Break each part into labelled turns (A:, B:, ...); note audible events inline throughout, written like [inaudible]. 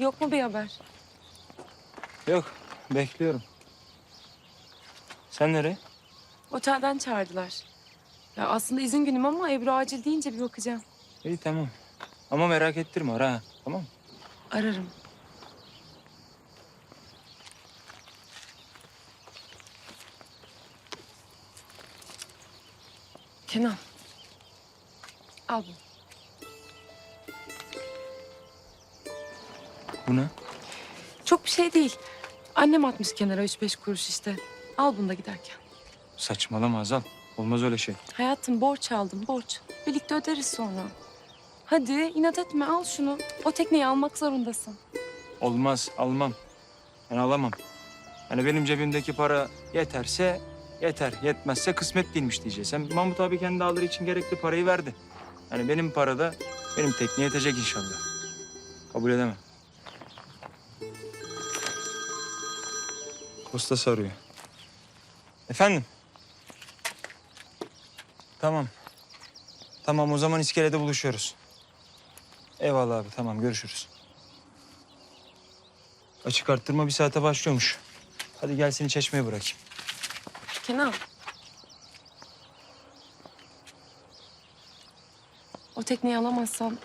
A: Yok mu bir haber?
B: Yok, bekliyorum. Sen nereye?
A: Otelden çağırdılar. Ya aslında izin günüm ama Ebru acil deyince bir bakacağım.
B: İyi tamam. Ama merak ettirme ara ha. Tamam mı?
A: Ararım. Kenan. Al bu.
B: Bu ne?
A: Çok bir şey değil. Annem atmış kenara üç beş kuruş işte. Al bunu da giderken.
B: Saçmalama Azal. Olmaz öyle şey.
A: Hayatım borç aldım borç. Birlikte öderiz sonra. Hadi inat etme al şunu. O tekneyi almak zorundasın.
B: Olmaz, almam. Ben alamam. Yani benim cebimdeki para yeterse yeter. Yetmezse kısmet değilmiş diyeceğiz. Hem Mahmut abi kendi alır için gerekli parayı verdi. Yani benim para da benim tekneye yetecek inşallah. Kabul edemem. Kostas arıyor. Efendim? Tamam. Tamam o zaman iskelede buluşuyoruz. Eyvallah abi tamam görüşürüz. Açık arttırma bir saate başlıyormuş. Hadi gel seni çeşmeye bırakayım.
A: Kenan. O tekneyi alamazsan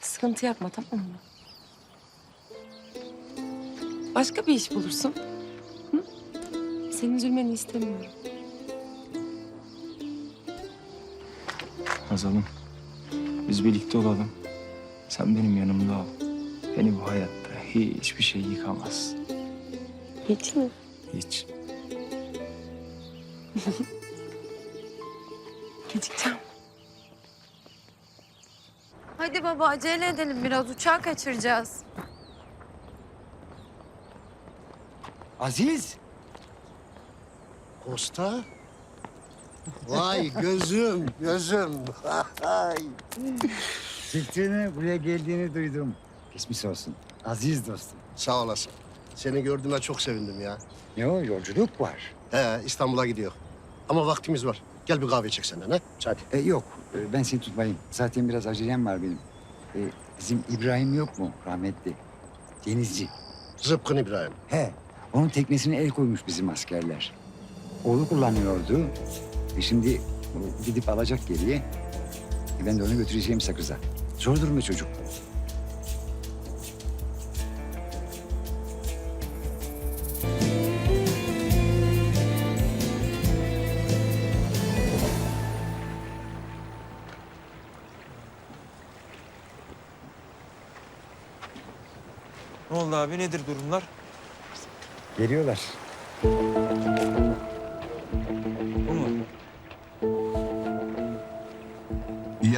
A: sıkıntı yapma tamam mı? Başka bir iş bulursun. Senin üzülmeni istemiyorum.
B: Hazal'ım, biz birlikte olalım. Sen benim yanımda ol. Beni bu hayatta hiçbir şey yıkamaz.
A: Hiç mi?
B: Hiç. [laughs]
A: Gecikeceğim.
C: Hadi baba acele edelim biraz uçağı kaçıracağız.
D: Aziz.
E: Kosta? Vay gözüm, gözüm.
D: Çıktığını, buraya geldiğini duydum. Geçmiş olsun. Aziz dostum.
E: Sağ olasın. Seni gördüğüme çok sevindim ya.
D: Ne o, yolculuk var.
E: He, İstanbul'a gidiyor. Ama vaktimiz var. Gel bir kahve içek senden ha. Hadi.
D: E, yok, e, ben seni tutmayayım. Zaten biraz acelem var benim. E, bizim İbrahim yok mu rahmetli? Denizci.
E: Zıpkın İbrahim.
D: He, onun teknesine el koymuş bizim askerler. Oğlu kullanıyordu. E şimdi gidip alacak geriye. E, ben de onu götüreceğim sakıza. Zor durumda çocuk.
B: Ne oldu abi? Nedir durumlar?
D: Geliyorlar.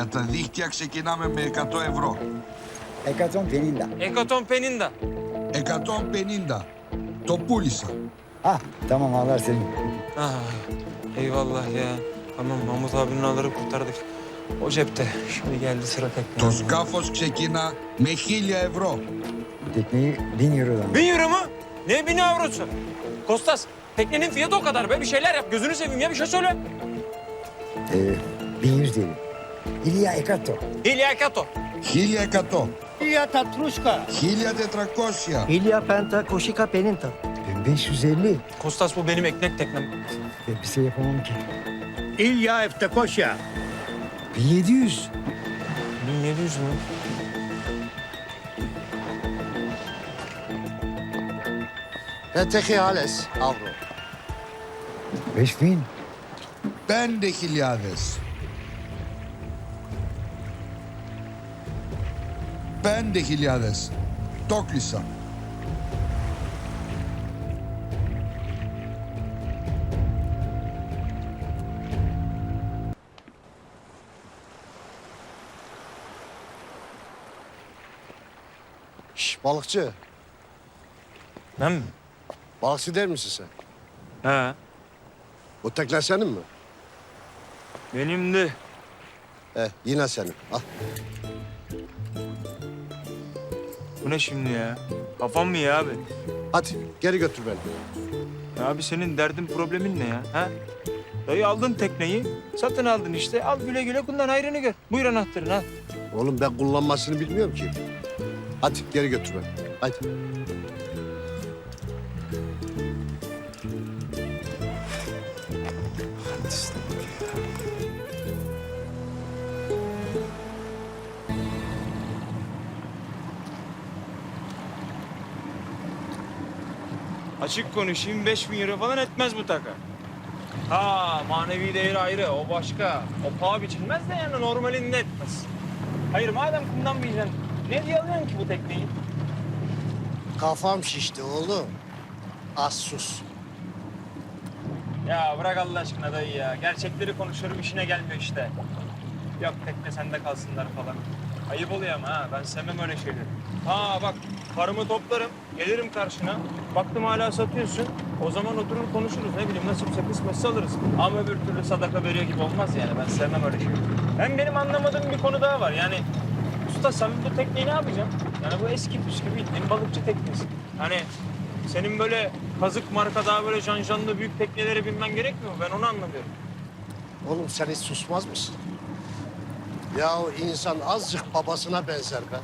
F: Για τα δίχτυα ξεκινάμε με 100 ευρώ.
D: Ekaton Peninda.
B: Ekaton Peninda.
F: 150. Το πούλησα.
D: Ha, tamam ağlar senin.
B: Ah, eyvallah ya. Tamam Mahmut abinin alırı kurtardık. O cepte. Şimdi geldi sıra tekne.
F: Το σκάφος ξεκινά με 1000 ευρώ.
D: Tekneyi bin eurodan.
B: Bin euro mu? Ne bin avrosu? Kostas, teknenin fiyatı o kadar be. Bir şeyler yap. Gözünü seveyim ya. Bir şey söyle.
D: Ee, bin yüz diyelim. İlya Ekato.
B: Hilya Ekato.
F: 1100.
G: Ilya Tatruşka.
F: 1400.
G: Ilya Penta Koşika Peninta.
D: 1550.
B: Kostas bu benim ekmek teknem.
D: Ben bir şey yapamam ki.
G: Ilya Eftekoşya.
D: 1700.
B: 1700 mü?
E: Öteki hales. Avro.
D: 5000.
F: 5000. 5000. Το κλείσα.
E: Şş, balıkçı.
B: Ben mi?
E: Balıkçı der misin sen?
B: He.
E: O tekne senin mi?
B: Benim de.
E: He, yine senin. Al.
B: Bu ne şimdi ya? Kafam mı ya abi?
E: Hadi geri götür beni.
B: Ya abi senin derdin problemin ne ya? Ha? Dayı aldın tekneyi, satın aldın işte. Al güle güle kullan hayrını gör. Buyur anahtarını al.
E: Oğlum ben kullanmasını bilmiyorum ki. Hadi geri götür beni. Haydi.
B: Açık konuşayım 5000 euro falan etmez bu taka. Ha manevi değeri ayrı o başka. O paha biçilmez de yani normalinde etmez. Hayır madem kumdan bileceksin ne diye alıyorsun ki bu tekneyi?
E: Kafam şişti oğlum. Az sus.
B: Ya bırak Allah aşkına dayı ya. Gerçekleri konuşuyorum işine gelmiyor işte. Yok tekne sende kalsınlar falan. Ayıp oluyor ama ha. Ben sevmem öyle şeyleri. Ha bak paramı toplarım. Gelirim karşına. Baktım hala satıyorsun. O zaman oturur konuşuruz. Ne bileyim nasipse kısmetse alırız. Ama öbür türlü sadaka veriyor gibi olmaz yani. Ben sevmem öyle şeyleri. Hem benim anlamadığım bir konu daha var. Yani usta sen bu tekneyi ne yapacaksın? Yani bu eski püskü bildiğin balıkçı teknesi. Hani senin böyle kazık marka daha böyle janjanlı büyük teknelere binmen gerekmiyor mu? Ben onu anlamıyorum.
E: Oğlum sen hiç susmaz mısın? Ya o insan azıcık babasına benzer be.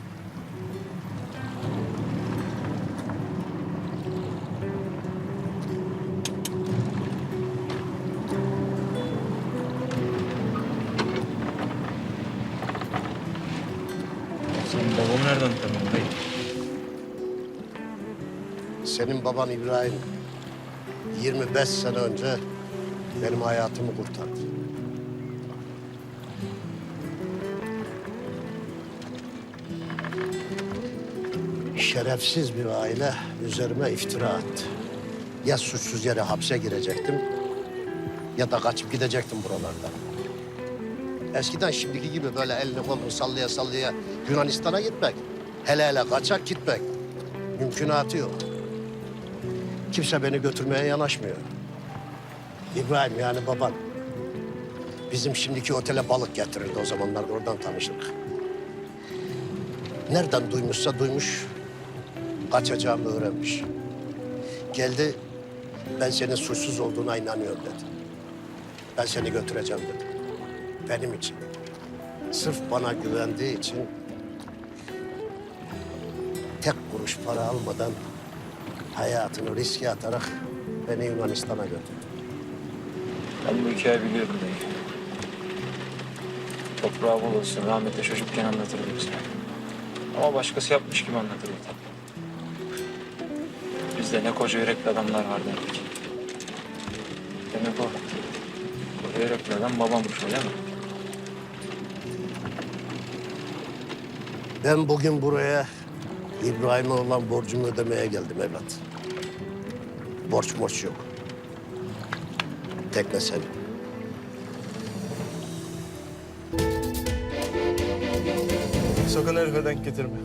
B: Sen babamı nereden tanıyorsun dayı?
E: Senin baban İbrahim 25 sene önce benim hayatımı kurtardı. Şerefsiz bir aile üzerime iftira attı. Ya suçsuz yere hapse girecektim ya da kaçıp gidecektim buralardan. Eskiden şimdiki gibi böyle elini kolunu sallaya sallaya Yunanistan'a gitmek, hele hele kaçak gitmek mümkünatı yok. Kimse beni götürmeye yanaşmıyor. İbrahim yani baban. Bizim şimdiki otele balık getirirdi o zamanlar oradan tanıştık. Nereden duymuşsa duymuş, kaçacağımı öğrenmiş. Geldi, ben senin suçsuz olduğuna inanıyorum dedi. Ben seni götüreceğim dedi. Benim için. Sırf bana güvendiği için tek kuruş para almadan hayatını riske atarak beni Yunanistan'a götürdü.
B: Ben bu hikayeyi biliyorum dayı. Toprağı bol olsun. Rahmetli çocukken anlatırdı bize. Ama başkası yapmış gibi anlatırdı tabii. Bizde ne koca yürekli adamlar var demek. Demek o. Koca yürekli adam babammış öyle mi?
E: Ben bugün buraya İbrahim'e olan borcumu ödemeye geldim evlat. Borç borç yok. Tekne senin.
H: Sakın herife denk getirme.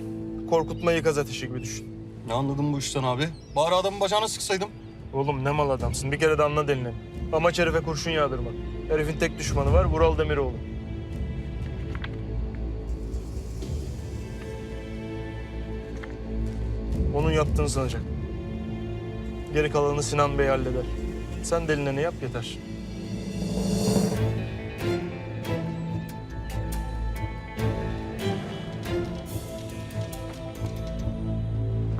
H: Korkutma ikaz ateşi gibi düşün.
I: Ne anladın bu işten abi? Bari adamın bacağına sıksaydım.
H: Oğlum ne mal adamsın. Bir kere de anla delini. Amaç herife kurşun yağdırmak. Herifin tek düşmanı var Vural Demiroğlu. Onun yaptığını sanacak. Geri kalanını Sinan Bey halleder. Sen delineni yap yeter.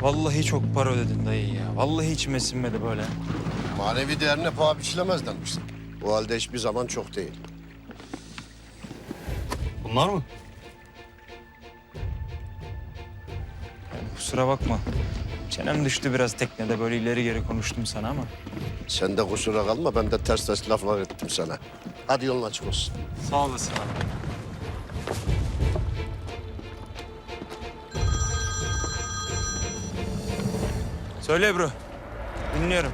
B: Vallahi çok para ödedin dayı ya. Vallahi içime sinmedi böyle.
E: Manevi değerine paha biçilemez denmişti. O halde hiçbir zaman çok değil.
I: Bunlar mı?
B: Kusura bakma. Çenem düştü biraz teknede böyle ileri geri konuştum sana ama.
E: Sen de kusura kalma ben de ters ters laflar ettim sana. Hadi yolun açık olsun.
B: Sağ olasın abi. Söyle Ebru. Dinliyorum.